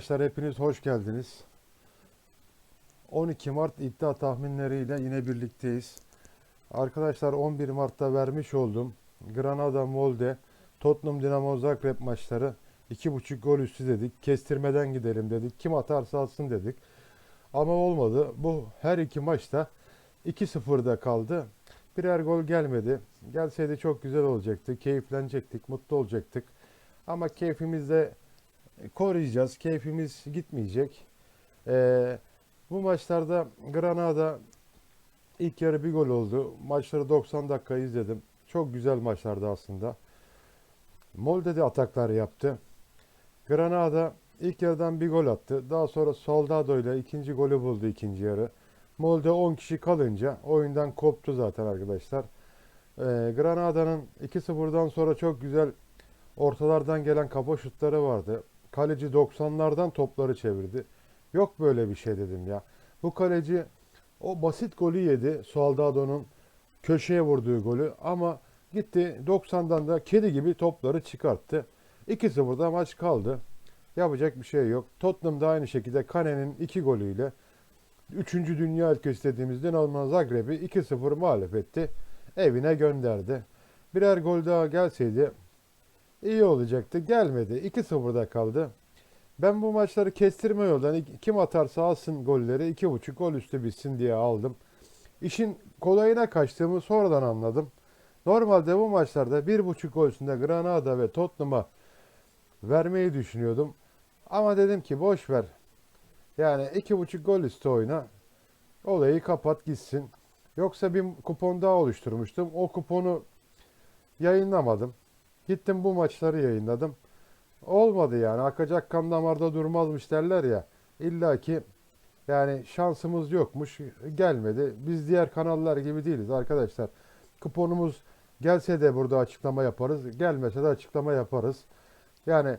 Arkadaşlar hepiniz hoş geldiniz. 12 Mart iddia tahminleriyle yine birlikteyiz. Arkadaşlar 11 Mart'ta vermiş olduğum Granada Molde Tottenham Dinamo Zagreb maçları 2.5 gol üstü dedik. Kestirmeden gidelim dedik. Kim atarsa atsın dedik. Ama olmadı. Bu her iki maçta 2-0'da kaldı. Birer gol gelmedi. Gelseydi çok güzel olacaktı. Keyiflenecektik, mutlu olacaktık. Ama keyfimizde koruyacağız. Keyfimiz gitmeyecek. Ee, bu maçlarda Granada ilk yarı bir gol oldu. Maçları 90 dakika izledim. Çok güzel maçlardı aslında. Molde de ataklar yaptı. Granada ilk yarıdan bir gol attı. Daha sonra Soldado ile ikinci golü buldu ikinci yarı. Molde 10 kişi kalınca oyundan koptu zaten arkadaşlar. Ee, Granada'nın 2-0'dan sonra çok güzel ortalardan gelen kafa şutları vardı. Kaleci 90'lardan topları çevirdi. Yok böyle bir şey dedim ya. Bu kaleci o basit golü yedi. Soldado'nun köşeye vurduğu golü ama gitti 90'dan da kedi gibi topları çıkarttı. 2-0'da maç kaldı. Yapacak bir şey yok. Tottenham da aynı şekilde Kane'nin 2 golüyle 3. Dünya ülkesi dediğimiz Dinamo Zagreb'i 2-0 mağlup etti. Evine gönderdi. Birer gol daha gelseydi iyi olacaktı. Gelmedi. 2-0'da kaldı. Ben bu maçları kestirme yoldan kim atarsa alsın golleri 2.5 gol üstü bitsin diye aldım. İşin kolayına kaçtığımı sonradan anladım. Normalde bu maçlarda 1.5 gol üstünde Granada ve Tottenham'a vermeyi düşünüyordum. Ama dedim ki boş ver. Yani 2.5 gol üstü oyna. Olayı kapat gitsin. Yoksa bir kupon daha oluşturmuştum. O kuponu yayınlamadım. Gittim bu maçları yayınladım. Olmadı yani. Akacak kan damarda durmazmış derler ya. İlla ki yani şansımız yokmuş. Gelmedi. Biz diğer kanallar gibi değiliz arkadaşlar. Kuponumuz gelse de burada açıklama yaparız. Gelmese de açıklama yaparız. Yani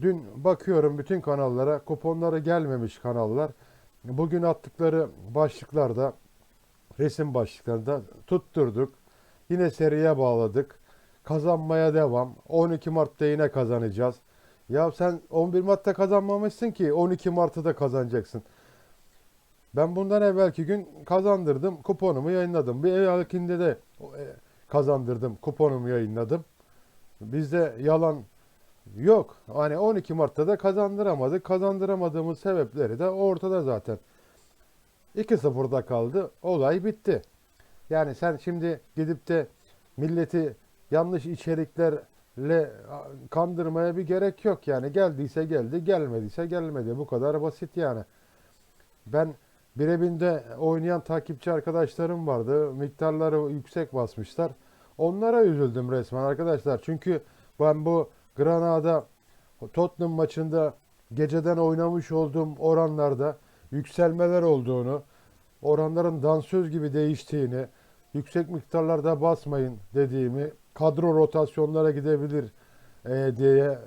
dün bakıyorum bütün kanallara kuponları gelmemiş kanallar. Bugün attıkları başlıklarda resim başlıklarında tutturduk. Yine seriye bağladık. Kazanmaya devam. 12 Mart'ta yine kazanacağız. Ya sen 11 Mart'ta kazanmamışsın ki 12 Mart'ta da kazanacaksın. Ben bundan evvelki gün kazandırdım. Kuponumu yayınladım. Bir evvelkinde de e, kazandırdım. Kuponumu yayınladım. Bizde yalan yok. Hani 12 Mart'ta da kazandıramadık. Kazandıramadığımız sebepleri de ortada zaten. 2-0'da kaldı. Olay bitti. Yani sen şimdi gidip de milleti yanlış içeriklerle kandırmaya bir gerek yok yani. Geldiyse geldi, gelmediyse gelmedi. Bu kadar basit yani. Ben birebinde oynayan takipçi arkadaşlarım vardı. Miktarları yüksek basmışlar. Onlara üzüldüm resmen arkadaşlar. Çünkü ben bu Granada Tottenham maçında geceden oynamış olduğum oranlarda yükselmeler olduğunu, oranların dansöz gibi değiştiğini, yüksek miktarlarda basmayın dediğimi, kadro rotasyonlara gidebilir e, diye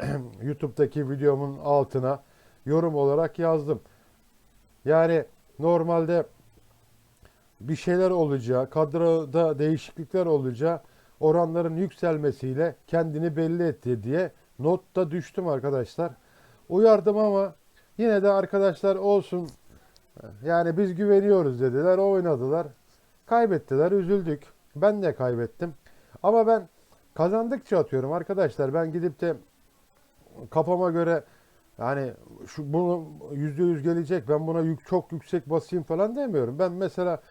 e, YouTube'daki videomun altına yorum olarak yazdım. Yani normalde bir şeyler olacağı, kadroda değişiklikler olacağı oranların yükselmesiyle kendini belli etti diye notta düştüm arkadaşlar. Uyardım ama yine de arkadaşlar olsun yani biz güveniyoruz dediler, oynadılar. Kaybettiler, üzüldük. Ben de kaybettim. Ama ben kazandıkça atıyorum arkadaşlar. Ben gidip de kafama göre yani şu bunu yüzde yüz gelecek. Ben buna yük, çok yüksek basayım falan demiyorum. Ben mesela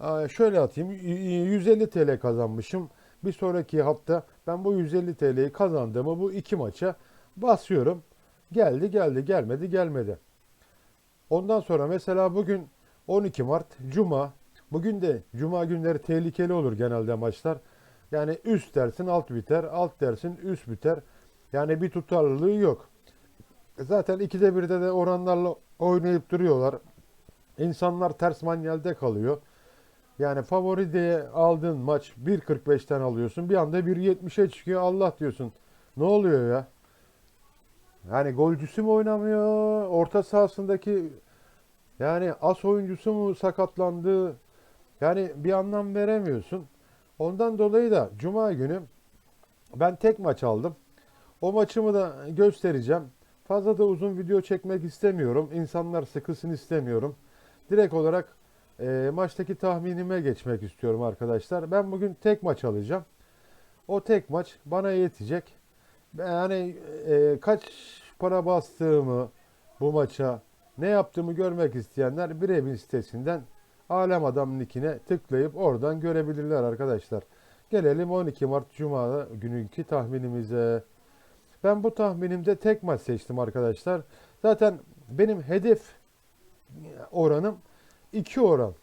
e, şöyle atayım. y- 150 TL kazanmışım. Bir sonraki hafta ben bu 150 TL'yi kazandığımı bu iki maça basıyorum. Geldi geldi gelmedi gelmedi. Ondan sonra mesela bugün 12 Mart Cuma. Bugün de Cuma günleri tehlikeli olur genelde maçlar. Yani üst dersin alt biter, alt dersin üst biter. Yani bir tutarlılığı yok. Zaten ikide birde de oranlarla oynayıp duruyorlar. İnsanlar ters manyelde kalıyor. Yani favori diye aldığın maç 1.45'ten alıyorsun. Bir anda 1.70'e çıkıyor. Allah diyorsun. Ne oluyor ya? Yani golcüsü mü oynamıyor? Orta sahasındaki yani as oyuncusu mu sakatlandı? Yani bir anlam veremiyorsun. Ondan dolayı da Cuma günü ben tek maç aldım. O maçımı da göstereceğim. Fazla da uzun video çekmek istemiyorum. İnsanlar sıkılsın istemiyorum. Direkt olarak e, maçtaki tahminime geçmek istiyorum arkadaşlar. Ben bugün tek maç alacağım. O tek maç bana yetecek. Yani e, kaç para bastığımı bu maça ne yaptığımı görmek isteyenler Birebir sitesinden Alem Adam nickine tıklayıp oradan görebilirler arkadaşlar. Gelelim 12 Mart Cuma gününkü tahminimize. Ben bu tahminimde tek maç seçtim arkadaşlar. Zaten benim hedef oranım 2 oran.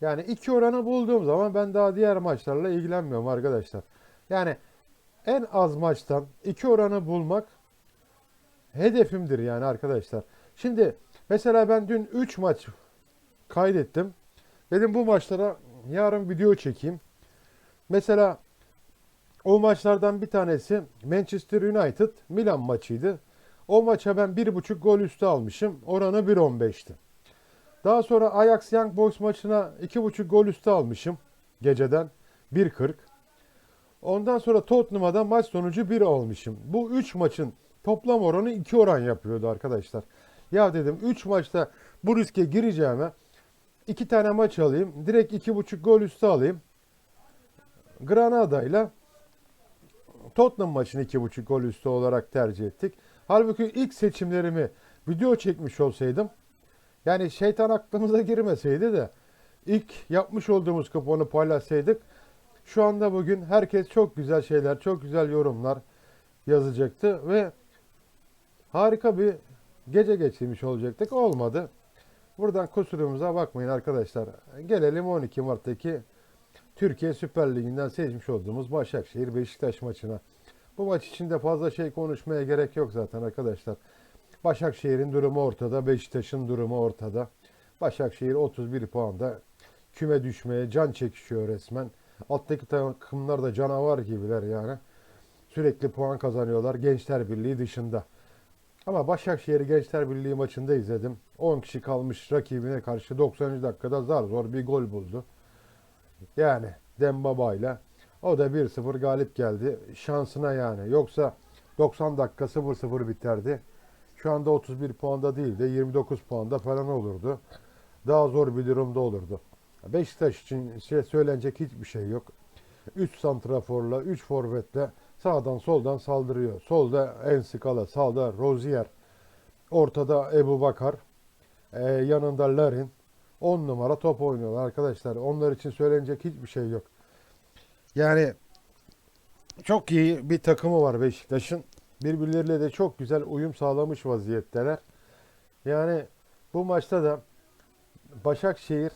Yani 2 oranı bulduğum zaman ben daha diğer maçlarla ilgilenmiyorum arkadaşlar. Yani en az maçtan 2 oranı bulmak hedefimdir yani arkadaşlar. Şimdi mesela ben dün 3 maç kaydettim. Dedim bu maçlara yarın video çekeyim. Mesela o maçlardan bir tanesi Manchester United Milan maçıydı. O maça ben 1.5 gol üstü almışım. Oranı 1.15'ti. Daha sonra Ajax Young Boys maçına 2.5 gol üstü almışım geceden 1.40. Ondan sonra Tottenham'a da maç sonucu 1 almışım. Bu 3 maçın toplam oranı 2 oran yapıyordu arkadaşlar. Ya dedim 3 maçta bu riske gireceğime 2 tane maç alayım. Direkt 2.5 gol üstü alayım. Granada ile Tottenham maçını 2.5 gol üstü olarak tercih ettik. Halbuki ilk seçimlerimi video çekmiş olsaydım yani şeytan aklımıza girmeseydi de ilk yapmış olduğumuz kuponu paylaşsaydık şu anda bugün herkes çok güzel şeyler, çok güzel yorumlar yazacaktı ve harika bir gece geçirmiş olacaktık. Olmadı. Buradan kusurumuza bakmayın arkadaşlar. Gelelim 12 Mart'taki Türkiye Süper Ligi'nden seçmiş olduğumuz Başakşehir Beşiktaş maçına. Bu maç içinde fazla şey konuşmaya gerek yok zaten arkadaşlar. Başakşehir'in durumu ortada, Beşiktaş'ın durumu ortada. Başakşehir 31 puanda küme düşmeye can çekişiyor resmen. Alttaki takımlar da canavar gibiler yani. Sürekli puan kazanıyorlar Gençler Birliği dışında. Ama Başakşehir Gençler Birliği maçında izledim. 10 kişi kalmış rakibine karşı 90. dakikada zar zor bir gol buldu. Yani Dembaba ile o da 1-0 galip geldi. Şansına yani. Yoksa 90 dakika 0-0 biterdi. Şu anda 31 puanda değil de 29 puanda falan olurdu. Daha zor bir durumda olurdu. Beşiktaş için şey söylenecek hiçbir şey yok. 3 santraforla, 3 forvetle sağdan soldan saldırıyor. Solda Enskala, sağda Rozier, ortada Ebu Bakar, ee, yanında Larin. 10 numara top oynuyorlar arkadaşlar. Onlar için söylenecek hiçbir şey yok. Yani çok iyi bir takımı var Beşiktaş'ın. Birbirleriyle de çok güzel uyum sağlamış vaziyetteler. Yani bu maçta da Başakşehir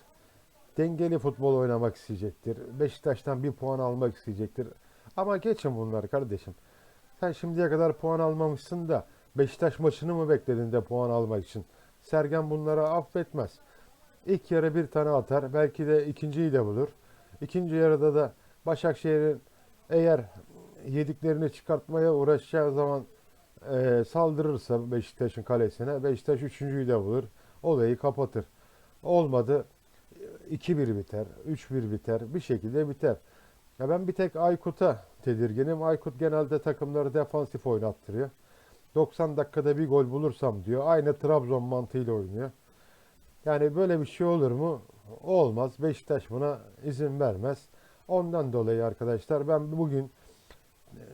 dengeli futbol oynamak isteyecektir. Beşiktaş'tan bir puan almak isteyecektir. Ama geçin bunları kardeşim. Sen şimdiye kadar puan almamışsın da Beşiktaş maçını mı bekledin de puan almak için? Sergen bunlara affetmez. İlk yarı bir tane atar. Belki de ikinciyi de bulur. İkinci yarıda da Başakşehir'in eğer yediklerini çıkartmaya uğraşacağı zaman e, saldırırsa Beşiktaş'ın kalesine Beşiktaş üçüncüyü de bulur. Olayı kapatır. Olmadı 2-1 biter, 3-1 biter, bir şekilde biter. Ya ben bir tek Aykut'a tedirginim. Aykut genelde takımları defansif oynattırıyor. 90 dakikada bir gol bulursam diyor. Aynı Trabzon mantığıyla oynuyor. Yani böyle bir şey olur mu? Olmaz. Beşiktaş buna izin vermez. Ondan dolayı arkadaşlar ben bugün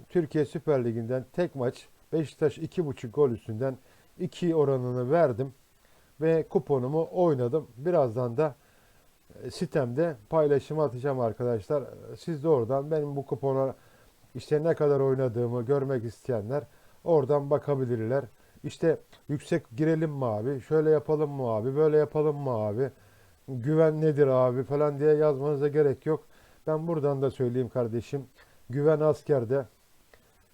Türkiye Süper Ligi'nden tek maç Beşiktaş 2.5 gol üstünden 2 oranını verdim ve kuponumu oynadım. Birazdan da e, sitemde paylaşımı atacağım arkadaşlar. Siz de oradan benim bu kupona işte ne kadar oynadığımı görmek isteyenler oradan bakabilirler. İşte yüksek girelim mi abi, şöyle yapalım mı abi, böyle yapalım mı abi, güven nedir abi falan diye yazmanıza gerek yok. Ben buradan da söyleyeyim kardeşim. Güven askerde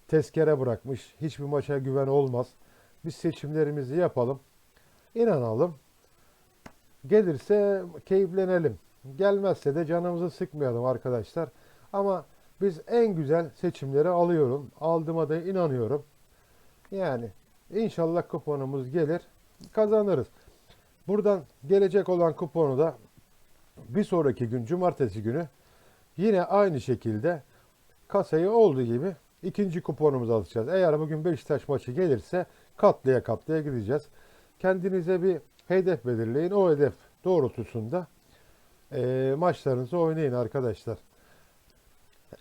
tezkere bırakmış. Hiçbir maça güven olmaz. Biz seçimlerimizi yapalım. inanalım. Gelirse keyiflenelim. Gelmezse de canımızı sıkmayalım arkadaşlar. Ama biz en güzel seçimleri alıyorum. Aldığıma da inanıyorum. Yani inşallah kuponumuz gelir. Kazanırız. Buradan gelecek olan kuponu da bir sonraki gün cumartesi günü yine aynı şekilde kasayı olduğu gibi ikinci kuponumuzu alacağız. Eğer bugün Beşiktaş maçı gelirse katlaya katlaya gideceğiz. Kendinize bir hedef belirleyin. O hedef doğrultusunda eee, maçlarınızı oynayın arkadaşlar.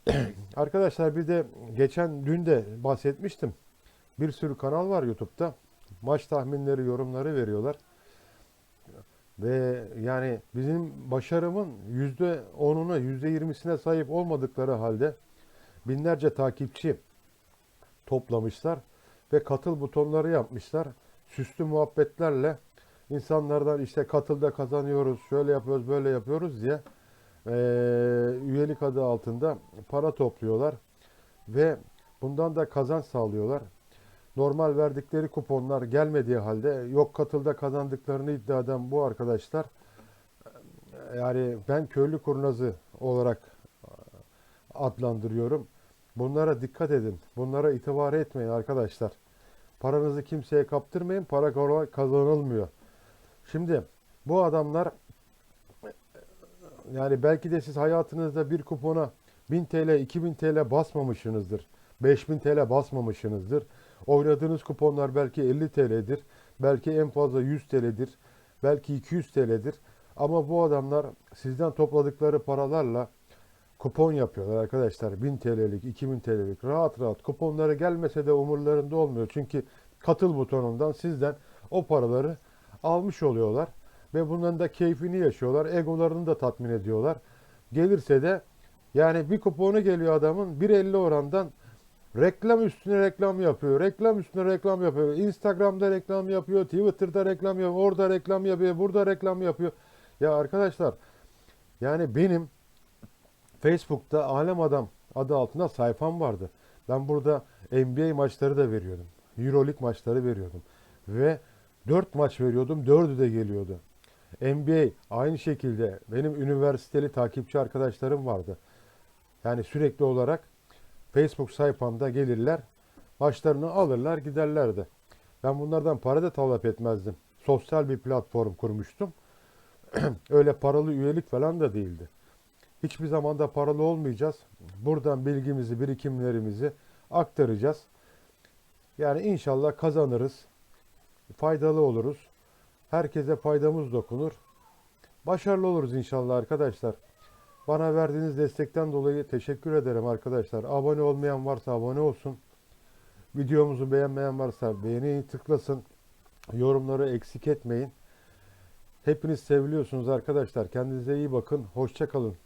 Arkadaşlar bir de geçen dün de bahsetmiştim. Bir sürü kanal var YouTube'da. Maç tahminleri, yorumları veriyorlar. Ve yani bizim başarımın yüzde onuna, yüzde yirmisine sahip olmadıkları halde binlerce takipçi toplamışlar ve katıl butonları yapmışlar. Süslü muhabbetlerle insanlardan işte katılda kazanıyoruz, şöyle yapıyoruz, böyle yapıyoruz diye eee, üyelik adı altında para topluyorlar ve bundan da kazanç sağlıyorlar. Normal verdikleri kuponlar gelmediği halde yok katılda kazandıklarını iddia eden bu arkadaşlar yani ben köylü kurnazı olarak adlandırıyorum. Bunlara dikkat edin. Bunlara itibar etmeyin arkadaşlar. Paranızı kimseye kaptırmayın. Para kazanılmıyor. Şimdi bu adamlar yani belki de siz hayatınızda bir kupona 1000 TL, 2000 TL basmamışsınızdır. 5000 TL basmamışsınızdır. Oynadığınız kuponlar belki 50 TL'dir. Belki en fazla 100 TL'dir. Belki 200 TL'dir. Ama bu adamlar sizden topladıkları paralarla kupon yapıyorlar arkadaşlar. 1000 TL'lik, 2000 TL'lik rahat rahat kuponları gelmese de umurlarında olmuyor. Çünkü katıl butonundan sizden o paraları almış oluyorlar ve bunların da keyfini yaşıyorlar. Egolarını da tatmin ediyorlar. Gelirse de yani bir kuponu geliyor adamın 1.50 orandan reklam üstüne reklam yapıyor. Reklam üstüne reklam yapıyor. Instagram'da reklam yapıyor. Twitter'da reklam yapıyor. Orada reklam yapıyor. Burada reklam yapıyor. Ya arkadaşlar yani benim Facebook'ta Alem Adam adı altında sayfam vardı. Ben burada NBA maçları da veriyordum. Euroleague maçları veriyordum. Ve 4 maç veriyordum. 4'ü de geliyordu. NBA aynı şekilde benim üniversiteli takipçi arkadaşlarım vardı. Yani sürekli olarak Facebook sayfamda gelirler. Maçlarını alırlar giderlerdi. Ben bunlardan para da talep etmezdim. Sosyal bir platform kurmuştum. Öyle paralı üyelik falan da değildi. Hiçbir zaman da paralı olmayacağız. Buradan bilgimizi, birikimlerimizi aktaracağız. Yani inşallah kazanırız. Faydalı oluruz. Herkese faydamız dokunur. Başarılı oluruz inşallah arkadaşlar. Bana verdiğiniz destekten dolayı teşekkür ederim arkadaşlar. Abone olmayan varsa abone olsun. Videomuzu beğenmeyen varsa beğeni tıklasın. Yorumları eksik etmeyin. Hepiniz seviliyorsunuz arkadaşlar. Kendinize iyi bakın. Hoşça kalın.